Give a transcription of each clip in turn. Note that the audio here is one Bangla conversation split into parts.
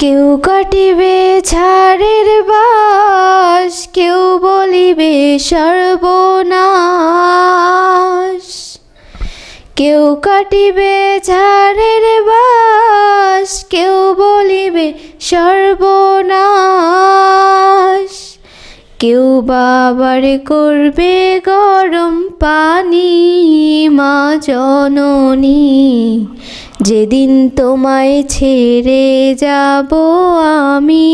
কেউ কাটিবে ছাড়ের বাস, কেউ বলিবে সর্বনাশ। কেউ কাটিবে ঝাড়ের বাস, কেউ বলিবে সর্বনাশ। কেউ বাবার করবে গরম পানি, মা জননী যেদিন তোমায় ছেড়ে যাব আমি,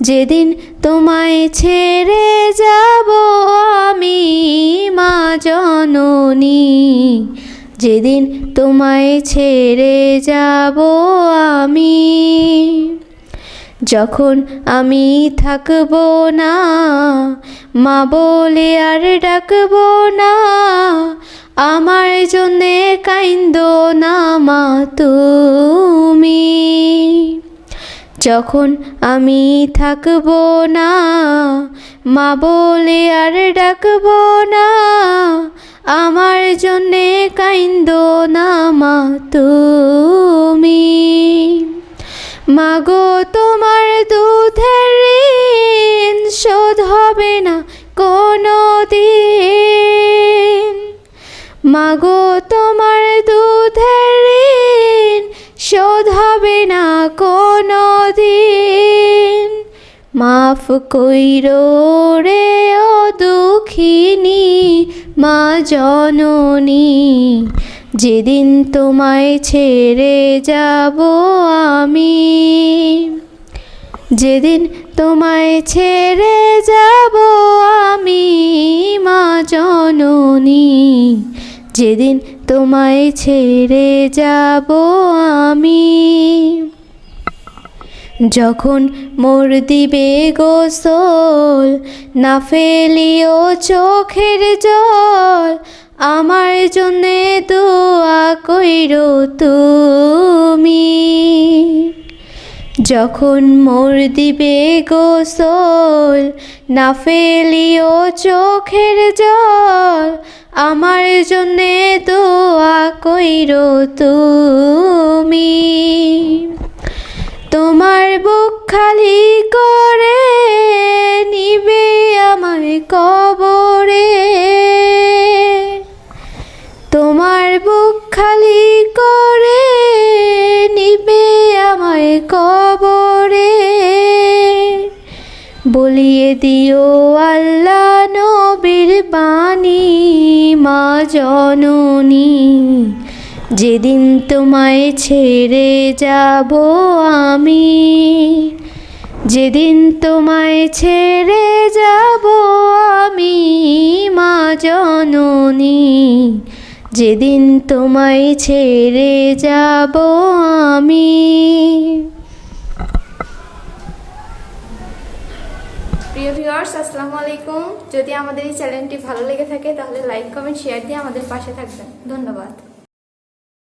যেদিন তোমায় ছেড়ে যাব আমি, মা জননী, যেদিন তোমায় ছেড়ে যাব আমি, যখন আমি থাকব না, মা বলে আর ডাকব না আমার জন্যে কাইন্দ না মা তুমি। যখন আমি থাকব না, মা বলে আর ডাকব না, আমার জন্যে কাইন্দ না মা তুমি। মাগো তোমার দুধের মাগো, তোমার দুধের ঋণ শোধ হবে না কোনো দিন মাফ কইরো রে ও দুঃখিনী, মা জননী, যেদিন তোমায় ছেড়ে যাব আমি। যেদিন তোমায় ছেড়ে যাব যেদিন তোমায় ছেড়ে যাব আমি। যখন মোর দিবে গোসল, না ফেলিও চোখের জল, আমার জন্যে দোয়া কইরো তুমি। যখন মোর দিবে গোসল, না ফেলিও চোখের জল কইরো তুমি। তোমার বুক খালি করে নিবে আমার কবরে। তোমার বুক খালি করে নিবে আমায় কবরে। বলিয়ে দিও আল্লাহ নবীর বাণী মা জননী। যেদিন তোমায় ছেড়ে যাব আমি, যেদিন তোমায় ছেড়ে যাব আমি, মা জননী, যেদিন তোমায় ছেড়ে যাব আমি। প্রিয় ভিউয়ার্স, আসসালামু আলাইকুম। যদি আমাদের এই চ্যানেলটি ভালো লেগে থাকে, তাহলে লাইক, কমেন্ট, শেয়ার দিয়ে আমাদের পাশে থাকবেন। ধন্যবাদ।